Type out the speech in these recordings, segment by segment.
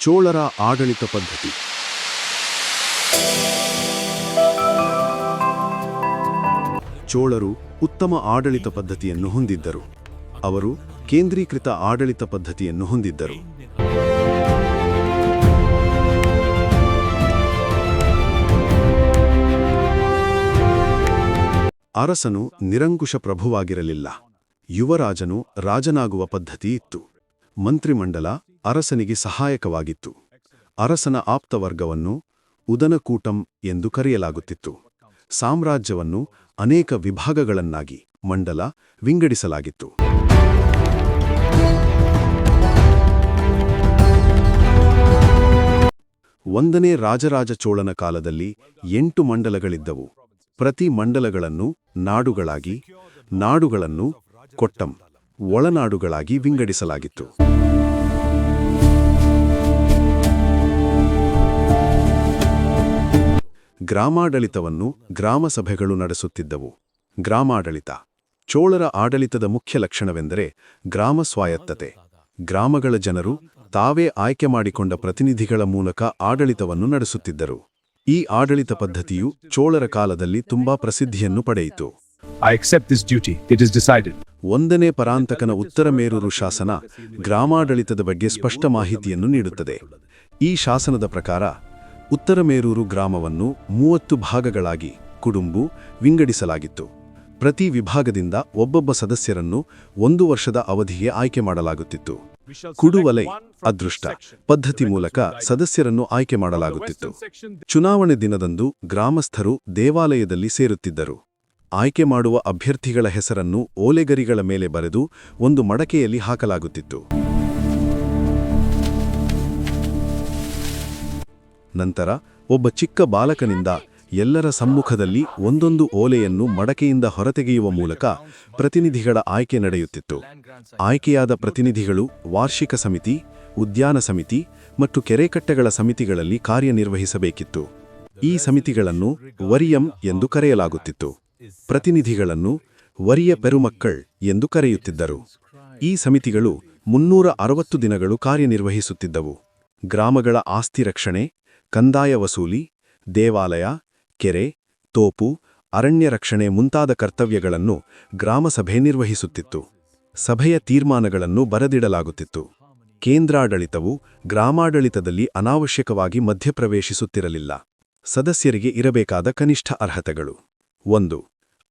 ಚೋಳರ ಆಡಳಿತ ಪದ್ಧತಿ. ಚೋಳರು ಉತ್ತಮ ಆಡಳಿತ ಪದ್ಧತಿಯನ್ನು ಹೊಂದಿದ್ದರು. ಅವರು ಕೇಂದ್ರೀಕೃತ ಆಡಳಿತ ಪದ್ಧತಿಯನ್ನು ಹೊಂದಿದ್ದರು. ಅರಸನು ನಿರಂಕುಶ ಪ್ರಭುವಾಗಿರಲಿಲ್ಲ. ಯುವರಾಜನು ರಾಜನಾಗುವ ಪದ್ಧತಿ ಇತ್ತು. ಮಂತ್ರಿಮಂಡಲ ಅರಸನಿಗೆ ಸಹಾಯಕವಾಗಿತ್ತು. ಅರಸನ ಆಪ್ತವರ್ಗವನ್ನು ಉದನಕೂಟಂ ಎಂದು ಕರೆಯಲಾಗುತ್ತಿತ್ತು. ಸಾಮ್ರಾಜ್ಯವನ್ನು ಅನೇಕ ವಿಭಾಗಗಳನ್ನಾಗಿ ಮಂಡಲ ವಿಂಗಡಿಸಲಾಗಿತ್ತು. ಒಂದನೇ ರಾಜರಾಜ ಚೋಳನ ಕಾಲದಲ್ಲಿ ಎಂಟು ಮಂಡಲಗಳಿದ್ದವು. ಪ್ರತಿ ಮಂಡಲಗಳನ್ನು ನಾಡುಗಳಾಗಿ, ನಾಡುಗಳನ್ನು ಕೊಟ್ಟಂ, ಒಳನಾಡುಗಳಾಗಿ ವಿಂಗಡಿಸಲಾಗಿತ್ತು. ಗ್ರಾಮಾಡಳಿತವನ್ನು ಗ್ರಾಮಸಭೆಗಳು ನಡೆಸುತ್ತಿದ್ದವು. ಗ್ರಾಮಾಡಳಿತ ಚೋಳರ ಆಡಳಿತದ ಮುಖ್ಯ ಲಕ್ಷಣವೆಂದರೆ ಗ್ರಾಮ ಸ್ವಾಯತ್ತತೆ ಗ್ರಾಮಗಳ ಜನರು ತಾವೇ ಆಯ್ಕೆ ಮಾಡಿಕೊಂಡ ಪ್ರತಿನಿಧಿಗಳ ಮೂಲಕ ಆಡಳಿತವನ್ನು ನಡೆಸುತ್ತಿದ್ದರು. ಈ ಆಡಳಿತ ಪದ್ಧತಿಯು ಚೋಳರ ಕಾಲದಲ್ಲಿ ತುಂಬಾ ಪ್ರಸಿದ್ಧಿಯನ್ನು ಪಡೆಯಿತು. I accept this duty it is decided ಒಂದನೇ ಪರಾಂತಕನ ಉತ್ತರ ಮೇರೂರು ಶಾಸನ ಗ್ರಾಮಾಡಳಿತದ ಬಗ್ಗೆ ಸ್ಪಷ್ಟ ಮಾಹಿತಿಯನ್ನು ನೀಡುತ್ತದೆ. ಈ ಶಾಸನದ ಪ್ರಕಾರ ಉತ್ತರ ಮೇರೂರು ಗ್ರಾಮವನ್ನು ಮೂವತ್ತು ಭಾಗಗಳಾಗಿ ಕುಡುಂಬು ವಿಂಗಡಿಸಲಾಗಿತ್ತು. ಪ್ರತಿ ವಿಭಾಗದಿಂದ ಒಬ್ಬೊಬ್ಬ ಸದಸ್ಯರನ್ನು ಒಂದು ವರ್ಷದ ಅವಧಿಗೆ ಆಯ್ಕೆ ಮಾಡಲಾಗುತ್ತಿತ್ತು. ಕುಡುವಲೈ ಅದೃಷ್ಟ ಪದ್ಧತಿ ಮೂಲಕ ಸದಸ್ಯರನ್ನು ಆಯ್ಕೆ ಮಾಡಲಾಗುತ್ತಿತ್ತು. ಚುನಾವಣೆ ದಿನದಂದು ಗ್ರಾಮಸ್ಥರು ದೇವಾಲಯದಲ್ಲಿ ಸೇರುತ್ತಿದ್ದರು. ಆಯ್ಕೆ ಮಾಡುವ ಅಭ್ಯರ್ಥಿಗಳ ಹೆಸರನ್ನು ಓಲೆಗರಿಗಳ ಮೇಲೆ ಬರೆದು ಒಂದು ಮಡಕೆಯಲ್ಲಿ ಹಾಕಲಾಗುತ್ತಿತ್ತು. ನಂತರ ಒಬ್ಬ ಚಿಕ್ಕ ಬಾಲಕನಿಂದ ಎಲ್ಲರ ಸಮ್ಮುಖದಲ್ಲಿ ಒಂದೊಂದು ಓಲೆಯನ್ನು ಮಡಕೆಯಿಂದ ಹೊರತೆಗೆಯುವ ಮೂಲಕ ಪ್ರತಿನಿಧಿಗಳ ಆಯ್ಕೆ ನಡೆಯುತ್ತಿತ್ತು. ಆಯ್ಕೆಯಾದ ಪ್ರತಿನಿಧಿಗಳು ವಾರ್ಷಿಕ ಸಮಿತಿ, ಉದ್ಯಾನ ಸಮಿತಿ ಮತ್ತು ಕೆರೆಕಟ್ಟೆಗಳ ಸಮಿತಿಗಳಲ್ಲಿ ಕಾರ್ಯನಿರ್ವಹಿಸಬೇಕಿತ್ತು. ಈ ಸಮಿತಿಗಳನ್ನು ವರಿಯಂ ಎಂದು ಕರೆಯಲಾಗುತ್ತಿತ್ತು. ಪ್ರತಿನಿಧಿಗಳನ್ನು ವರಿಯ ಪೆರುಮಕ್ಕಳ್ ಎಂದು ಕರೆಯುತ್ತಿದ್ದರು. ಈ ಸಮಿತಿಗಳು ಮುನ್ನೂರ ಅರವತ್ತು ದಿನಗಳು ಕಾರ್ಯನಿರ್ವಹಿಸುತ್ತಿದ್ದವು. ಗ್ರಾಮಗಳ ಆಸ್ತಿ ರಕ್ಷಣೆ ಕಂದಾಯ ವಸೂಲಿ, ದೇವಾಲಯ, ಕೆರೆ, ತೋಪು, ಅರಣ್ಯ ರಕ್ಷಣೆ ಮುಂತಾದ ಕರ್ತವ್ಯಗಳನ್ನು ಗ್ರಾಮಸಭೆ ನಿರ್ವಹಿಸುತ್ತಿತ್ತು. ಸಭೆಯ ತೀರ್ಮಾನಗಳನ್ನು ಬರೆದಿಡಲಾಗುತ್ತಿತ್ತು. ಕೇಂದ್ರಾಡಳಿತವು ಗ್ರಾಮಾಡಳಿತದಲ್ಲಿ ಅನಾವಶ್ಯಕವಾಗಿ ಮಧ್ಯಪ್ರವೇಶಿಸುತ್ತಿರಲಿಲ್ಲ. ಸದಸ್ಯರಿಗೆ ಇರಬೇಕಾದ ಕನಿಷ್ಠ ಅರ್ಹತೆಗಳು. ಒಂದು,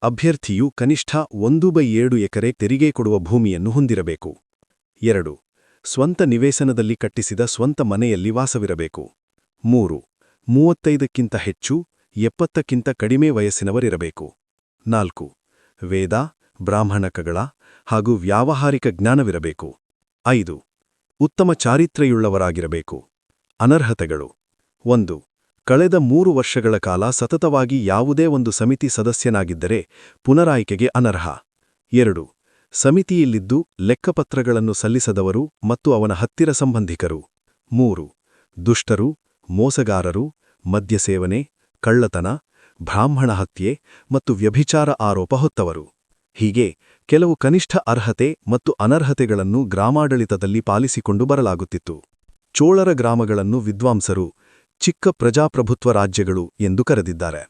ಅಭ್ಯರ್ಥಿಯು ಕನಿಷ್ಠ ಒಂದು ಬೈ ಏಳು ಎಕರೆ ತೆರಿಗೆ ಕೊಡುವ ಭೂಮಿಯನ್ನು ಹೊಂದಿರಬೇಕು. ಎರಡು, ಸ್ವಂತ ನಿವೇಶನದಲ್ಲಿ ಕಟ್ಟಿಸಿದ ಸ್ವಂತ ಮನೆಯಲ್ಲಿ ವಾಸವಿರಬೇಕು. ಮೂರು. ಮೂವತ್ತೈದಕ್ಕಿಂತ ಹೆಚ್ಚು, ಎಪ್ಪತ್ತಕ್ಕಿಂತ ಕಡಿಮೆ ವಯಸ್ಸಿನವರಿರಬೇಕು. ನಾಲ್ಕು. ವೇದ, ಬ್ರಾಹ್ಮಣಕಗಳ ಹಾಗೂ ವ್ಯಾವಹಾರಿಕ ಜ್ಞಾನವಿರಬೇಕು. ಐದು. ಉತ್ತಮ ಚಾರಿತ್ರೆಯುಳ್ಳವರಾಗಿರಬೇಕು. ಅನರ್ಹತೆಗಳು. ಒಂದು. ಕಳೆದ ಮೂರು ವರ್ಷಗಳ ಕಾಲ ಸತತವಾಗಿ ಯಾವುದೇ ಒಂದು ಸಮಿತಿ ಸದಸ್ಯನಾಗಿದ್ದರೆ ಪುನರಾಯ್ಕೆಗೆ ಅನರ್ಹ. ಎರಡು. ಸಮಿತಿಯಲ್ಲಿದ್ದು ಲೆಕ್ಕಪತ್ರಗಳನ್ನು ಸಲ್ಲಿಸದವರು ಮತ್ತು ಅವನ ಹತ್ತಿರ ಸಂಬಂಧಿಕರು. ಮೂರು. ದುಷ್ಟರು ಮೋಸಗಾರರು, ಮದ್ಯಸೇವನೆ, ಕಳ್ಳತನ, ಬ್ರಾಹ್ಮಣ ಹತ್ಯೆ ಮತ್ತು ವ್ಯಭಿಚಾರ ಆರೋಪ ಹೊತ್ತವರು. ಹೀಗೆ ಕೆಲವು ಕನಿಷ್ಠ ಅರ್ಹತೆ ಮತ್ತು ಅನರ್ಹತೆಗಳನ್ನು ಗ್ರಾಮಾಡಳಿತದಲ್ಲಿ ಪಾಲಿಸಿಕೊಂಡು ಬರಲಾಗುತ್ತಿತ್ತು. ಚೋಳರ ಗ್ರಾಮಗಳನ್ನು ವಿದ್ವಾಂಸರು ಚಿಕ್ಕ ಪ್ರಜಾಪ್ರಭುತ್ವ ರಾಜ್ಯಗಳು ಎಂದು ಕರೆದಿದ್ದಾರೆ.